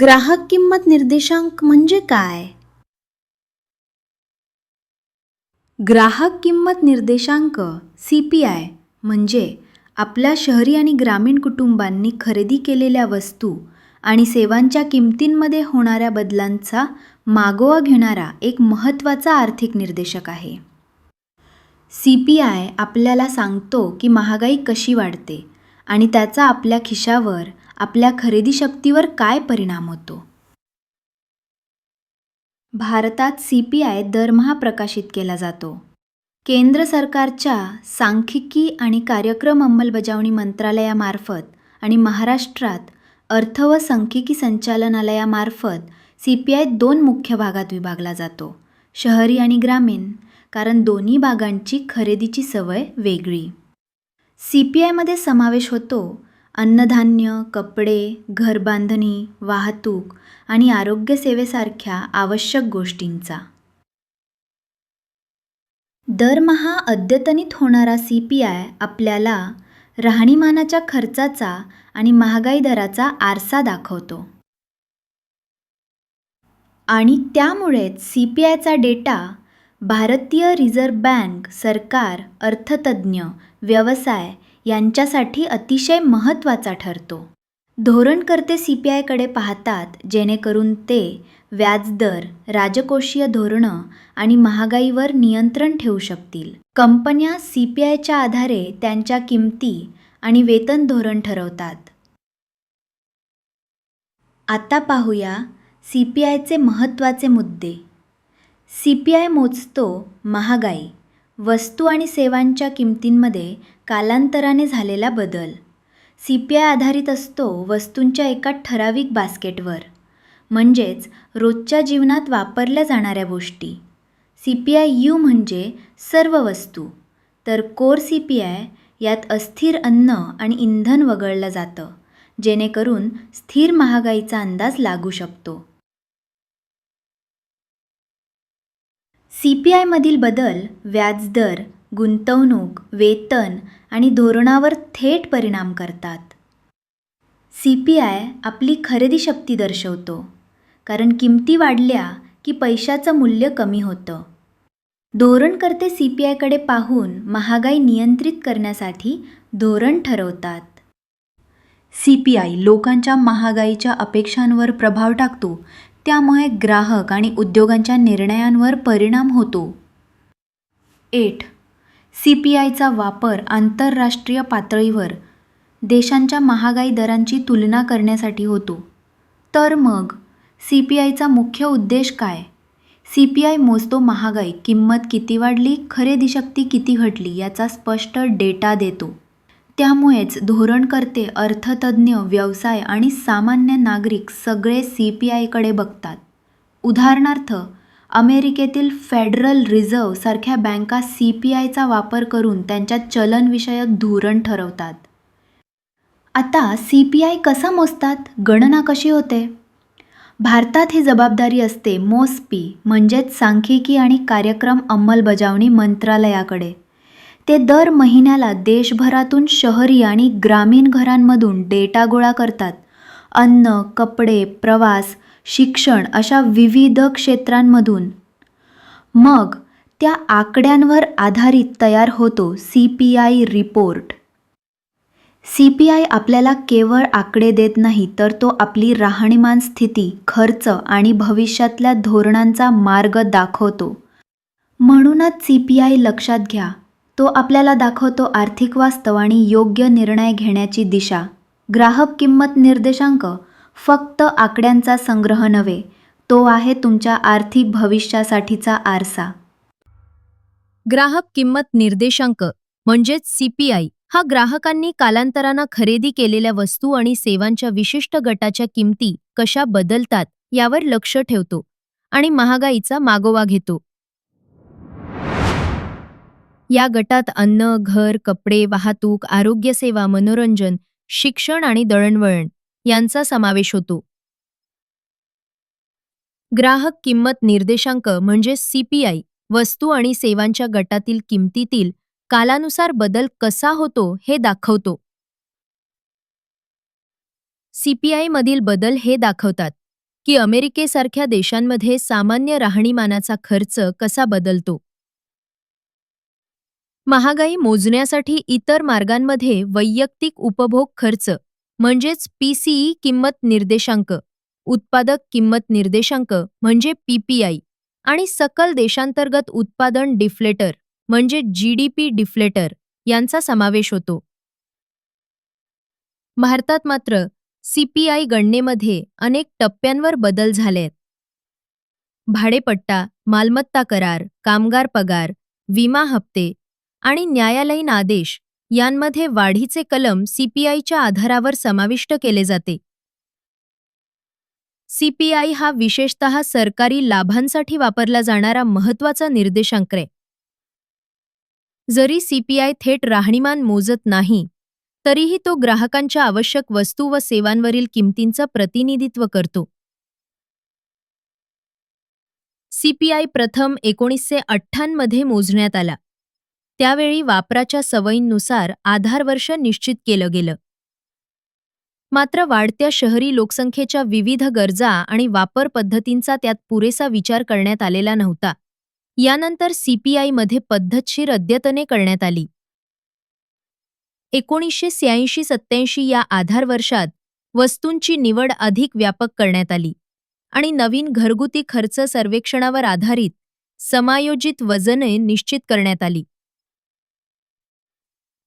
ग्राहक किंमत निर्देशांक म्हणजे काय? ग्राहक किंमत निर्देशांक सी पी आय म्हणजे आपल्या शहरी आणि ग्रामीण कुटुंबांनी खरेदी केलेल्या वस्तू आणि सेवांच्या किमतींमध्ये होणाऱ्या बदलांचा मागोवा घेणारा एक महत्त्वाचा आर्थिक निर्देशक आहे. सी पी आय आपल्याला सांगतो की महागाई कशी वाढते आणि त्याचा आपल्या खिशावर आपल्या खरेदी शक्तीवर काय परिणाम होतो? भारतात सी पी आय दरमहा प्रकाशित केला जातो. केंद्र सरकारच्या सांख्यिकी आणि कार्यक्रम अंमलबजावणी मंत्रालयामार्फत आणि महाराष्ट्रात अर्थ व सांख्यिकी संचालनालयामार्फत सी पी आय दोन मुख्य भागात विभागला जातो शहरी आणि ग्रामीण कारण दोन्ही भागांची खरेदीची सवय वेगळी. सी पी आयमध्ये समावेश होतो अन्नधान्य कपडे घरबांधणी वाहतूक आणि आरोग्यसेवेसारख्या आवश्यक गोष्टींचा. दरमहा अद्यतनित होणारा सी पी आय आपल्याला राहणीमानाच्या खर्चाचा आणि महागाई दराचा आरसा दाखवतो. आणि त्यामुळेच सी पी आयचा डेटा भारतीय रिझर्व्ह बँक सरकार अर्थतज्ज्ञ व्यवसाय यांच्यासाठी अतिशय महत्त्वाचा ठरतो. धोरणकर्ते सी पी आयकडे पाहतात जेणेकरून ते व्याजदर राजकोषीय धोरणं आणि महागाईवर नियंत्रण ठेवू शकतील. कंपन्या सी पी आयच्या आधारे त्यांच्या किमती आणि वेतन धोरण ठरवतात. आता पाहूया सी पी आयचे महत्त्वाचे मुद्दे. सी पी आय मोजतो महागाई. वस्तू आणि सेवांच्या किमतींमध्ये कालांतराने झालेला बदल. सी पी आय आधारित असतो वस्तूंच्या एका ठराविक बास्केटवर. म्हणजेच रोजच्या जीवनात वापरल्या जाणाऱ्या गोष्टी. सी पी आय यू म्हणजे सर्व वस्तू. तर कोर सी पी आय यात अस्थिर अन्न आणि इंधन वगळलं जातं जेणेकरून स्थिर महागाईचा अंदाज लागू शकतो. सी पी आयमधील बदल व्याजदर गुंतवणूक वेतन आणि धोरणावर थेट परिणाम करतात. सी पी आय आपली खरेदी शक्ती दर्शवतो कारण किमती वाढल्या की पैशाचं मूल्य कमी होतं. धोरणकर्ते सी पी आयकडे पाहून महागाई नियंत्रित करण्यासाठी धोरण ठरवतात. सी पी आय लोकांच्या महागाईच्या अपेक्षांवर प्रभाव टाकतो त्यामुळे ग्राहक आणि उद्योगांच्या निर्णयांवर परिणाम होतो. एट. सी पी आयचा वापर आंतरराष्ट्रीय पातळीवर देशांच्या महागाई दरांची तुलना करण्यासाठी होतो. तर मग सी पी आयचा मुख्य उद्देश काय? सी पी आय मोजतो महागाई किंमत किती वाढली खरेदी शक्ती किती घटली याचा स्पष्ट डेटा देतो. त्यामुळेच धोरणकर्ते अर्थतज्ज्ञ व्यवसाय आणि सामान्य नागरिक सगळे सी पी आयकडे बघतात. उदाहरणार्थ अमेरिकेतील फेडरल रिझर्व्ह सारख्या बँका सी पी आयचा वापर करून त्यांच्या चलनविषयक धोरण ठरवतात. आता सी पी आय कसा मोजतात? गणना कशी होते? भारतात ही जबाबदारी असते मोसपी म्हणजेच सांख्यिकी आणि कार्यक्रम अंमलबजावणी मंत्रालयाकडे. ते दर महिन्याला देशभरातून शहरी आणि ग्रामीण घरांमधून डेटा गोळा करतात. अन्न कपडे प्रवास शिक्षण अशा विविध क्षेत्रांमधून. मग त्या आकड्यांवर आधारित तयार होतो C P I report. C P I आपल्याला केवळ आकडे देत नाही तर तो आपली राहणीमान स्थिती खर्च आणि भविष्यातल्या धोरणांचा मार्ग दाखवतो. म्हणूनच सी पी आय लक्षात घ्या. तो आपल्याला दाखवतो आर्थिक वास्तव आणि योग्य निर्णय घेण्याची दिशा. ग्राहक किंमत निर्देशांक फक्त आकड्यांचा संग्रह नव्हे तो आहे तुमच्या आर्थिक भविष्यासाठीचा आरसा. ग्राहक किंमत निर्देशांक म्हणजेच सीपीआय हा ग्राहकांनी कालांतरानं खरेदी केलेल्या वस्तू आणि सेवांच्या विशिष्ट गटाच्या किमती कशा बदलतात यावर लक्ष ठेवतो आणि महागाईचा मागोवा घेतो. या गटात अन्न घर कपडे वाहतूक आरोग्यसेवा मनोरंजन शिक्षण आणि दळणवळण यांचा समावेश होतो. ग्राहक किंमत निर्देशांक म्हणजे सीपीआय वस्तू आणि सेवांच्या गटातील किमतीतील कालानुसार बदल कसा होतो हे दाखवतो. सीपीआय मधील बदल हे दाखवतात की अमेरिकेसारख्या देशांमध्ये सामान्य राहणीमानाचा खर्च कसा बदलतो. महागाई मोजण्यासाठी इतर मार्गांमध्ये वैयक्तिक उपभोग खर्च म्हणजेच पीसीई किंमत निर्देशांक उत्पादक किंमत निर्देशांक म्हणजे पीपीआय आणि सकल देशांतर्गत उत्पादन डिफ्लेटर म्हणजे जीडीपी डिफ्लेटर यांचा समावेश होतो. भारतात मात्र सीपीआय गणनेमध्ये अनेक टप्प्यांवर बदल झालेत. भाडेपट्टा मालमत्ता करार कामगार पगार विमा हप्ते आणि न्यायालयीन आदेश यांमध्ये वाढीचे कलम सीपीआयच्या आधारावर समाविष्ट केले जाते. सीपीआय हा विशेषतः सरकारी लाभांसाठी वापरला जाणारा महत्त्वाचा निर्देशांक आहे जरी सीपीआय थेट राहणीमान मोजत नाही तरीही तो ग्राहकांच्या आवश्यक वस्तू व सेवांवरील किमतींचं प्रतिनिधित्व करतो. सीपीआय प्रथम एकोणीसशे अठ्ठांमध्ये मोजण्यात आला. त्यावेळी वापराच्या सवयींनुसार आधारवर्ष निश्चित केलं गेलं. मात्र वाढत्या शहरी लोकसंख्येच्या विविध गरजा आणि वापर पद्धतींचा त्यात पुरेसा विचार करण्यात आलेला नव्हता. यानंतर सीपीआयमध्ये पद्धतशीर अद्यतने करण्यात आली. एकोणीसशे शहाऐंशी सत्याऐंशी या आधार वर्षात वस्तूंची निवड अधिक व्यापक करण्यात आली आणि नवीन घरगुती खर्च सर्वेक्षणावर आधारित समायोजित वजने निश्चित करण्यात आली.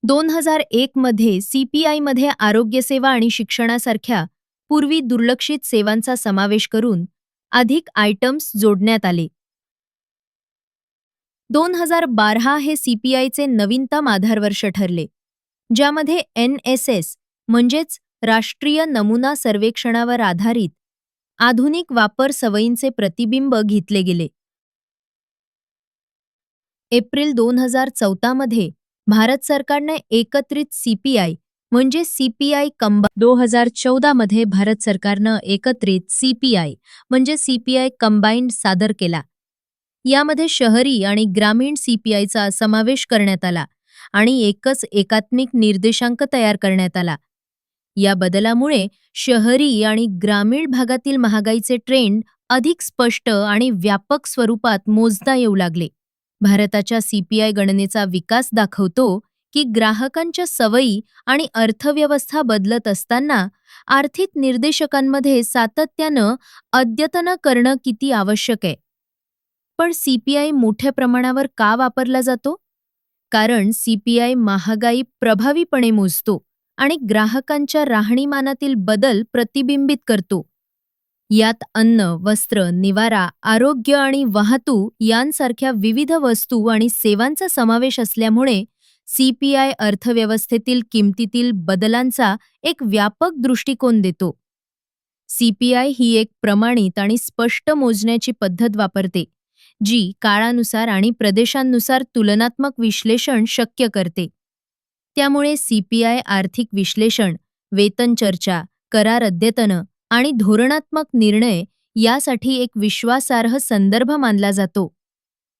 दोन हजार एकमध्ये सीपीआयमध्ये आरोग्यसेवा आणि शिक्षणासारख्या पूर्वी दुर्लक्षित सेवांचा समावेश करून अधिक आयटम्स जोडण्यात आले. दोन हजार बारा हे सीपीआयचे नवीनतम आधारवर्ष ठरले ज्यामध्ये एन एस एस म्हणजेच राष्ट्रीय नमुना सर्वेक्षणावर आधारित आधुनिक वापर सवयींचे प्रतिबिंब घेतले गेले. एप्रिल दोन हजार चौदामध्ये भारत सरकारने एकत्रित सीपीआय म्हणजे सीपीआय कंबा दो हजार चौदामध्ये भारत सरकारनं एकत्रित सीपीआय म्हणजे सीपीआय कंबाईंड म्हणजे सादर केला. यामध्ये शहरी आणि ग्रामीण सीपीआयचा समावेश करण्यात आला आणि एकच एकात्मिक निर्देशांक तयार करण्यात आला. या बदलामुळे शहरी आणि ग्रामीण भागातील महागाईचे ट्रेंड अधिक स्पष्ट आणि व्यापक स्वरूपात मोजता येऊ लागले. भारताच्या सीपीआय गणनेचा विकास दाखवतो की ग्राहकांच्या सवयी आणि अर्थव्यवस्था बदलत असताना आर्थिक निर्देशकांमध्ये सातत्यानं अद्यतन करणं किती आवश्यक आहे? पण सीपीआय मोठ्या प्रमाणावर का वापरला जातो? कारण सीपीआय महागाई प्रभावीपणे मोजतो आणि ग्राहकांच्या राहणीमानातील बदल प्रतिबिंबित करतो. यात अन्न वस्त्र निवारा आरोग्य आणि वाहतूक यांसारख्या विविध वस्तू आणि सेवांचा समावेश असल्यामुळे सीपीआय अर्थव्यवस्थेतील किमतीतील बदलांचा एक व्यापक दृष्टिकोन देतो. सीपीआय ही एक प्रमाणित आणि स्पष्ट मोजण्याची पद्धत वापरते जी काळानुसार आणि प्रदेशांनुसार तुलनात्मक विश्लेषण शक्य करते. त्यामुळे सीपीआय आर्थिक विश्लेषण वेतन चर्चा करार अद्यतन आणि धोरणात्मक निर्णय यासाठी एक विश्वासार्ह संदर्भ मानला जातो.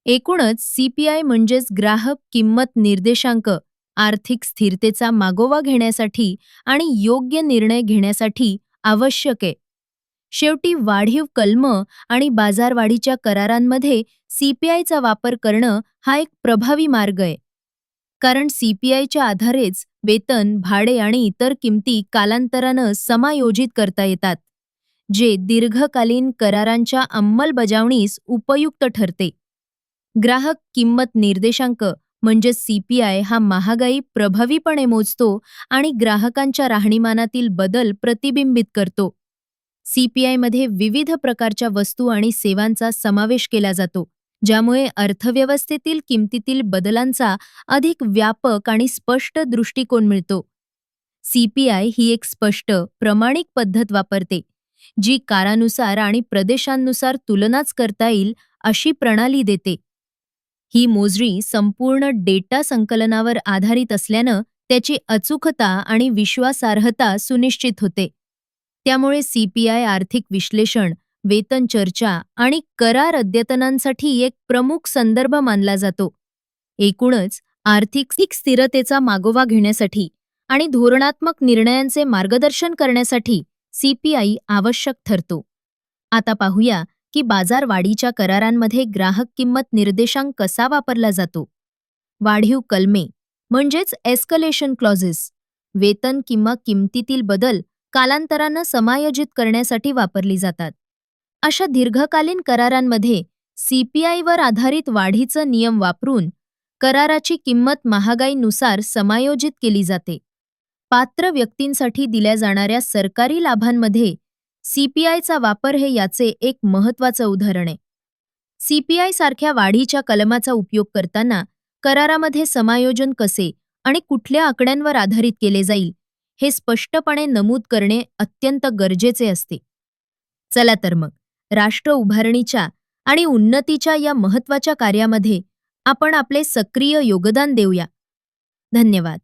एकूणच सीपीआय म्हणजेच ग्राहक किंमत निर्देशांक आर्थिक स्थिरतेचा मागोवा घेण्यासाठी आणि योग्य निर्णय घेण्यासाठी आवश्यक आहे. शेवटी वाढीव कलम आणि बाजारवाढीच्या करारांमध्ये सीपीआयचा वापर करणं हा एक प्रभावी मार्ग आहे. कारण सीपीआयच्या आधारेच वेतन भाडे आणि इतर किमती कालांतरानं समायोजित करता येतात. जे दीर्घकालीन करारांच्या अंमलबजावणीस उपयुक्त ठरते. ग्राहक किंमत निर्देशांक म्हणजे सीपीआय हा महागाई प्रभावीपणे मोजतो आणि ग्राहकांच्या राहणीमानातील बदल प्रतिबिंबित करतो. सीपीआयमध्ये विविध प्रकारच्या वस्तू आणि सेवांचा समावेश केला जातो ज्यामुळे अर्थव्यवस्थेतील किमतीतील बदलांचा अधिक व्यापक आणि स्पष्ट दृष्टिकोन मिळतो. सीपीआय ही एक स्पष्ट प्रमाणिक पद्धत वापरते जी कारानुसार आणि प्रदेशांनुसार तुलनाच करता येईल अशी प्रणाली देते. ही मोजणी संपूर्ण डेटा संकलनावर आधारित असल्यानं त्याची अचूकता आणि विश्वासार्हता सुनिश्चित होते. त्यामुळे सीपीआय आर्थिक विश्लेषण वेतन चर्चा आणि करार अद्यतनांसाठी एक प्रमुख संदर्भ मानला जातो. एकूणच आर्थिक स्थिरतेचा मागोवा घेण्यासाठी आणि धोरणात्मक निर्णयांचे मार्गदर्शन करण्यासाठी सीपीआय आवश्यक ठरतो. आता पाहूया की बाजारवाढीच्या करारांमध्ये ग्राहक किंमत निर्देशांक कसा वापरला जातो. वाढीव कलमे म्हणजेच एस्कलेशन क्लॉजेस वेतन किंवा किमतीतील बदल कालांतरानं समायोजित करण्यासाठी वापरली जातात. अशा दीर्घकालीन करारांमध्ये सीपीआयवर आधारित वाढीचं नियम वापरून कराराची किंमत महागाईनुसार समायोजित केली जाते. पात्र व्यक्तींसाठी दिल्या जाणाऱ्या सरकारी लाभांमध्ये सीपीआयचा वापर हे याचे एक महत्त्वाचं उदाहरण आहे. सीपीआय सारख्या वाढीच्या कलमाचा उपयोग करताना करारामध्ये समायोजन कसे आणि कुठल्या आकड्यांवर आधारित केले जाईल हे स्पष्टपणे नमूद करणे अत्यंत गरजेचे असते. चला तर मग राष्ट्र उभारणीच्या आणि उन्नतीच्या या महत्त्वाच्या कार्यामध्ये आपण आपले सक्रिय योगदान देऊया. धन्यवाद.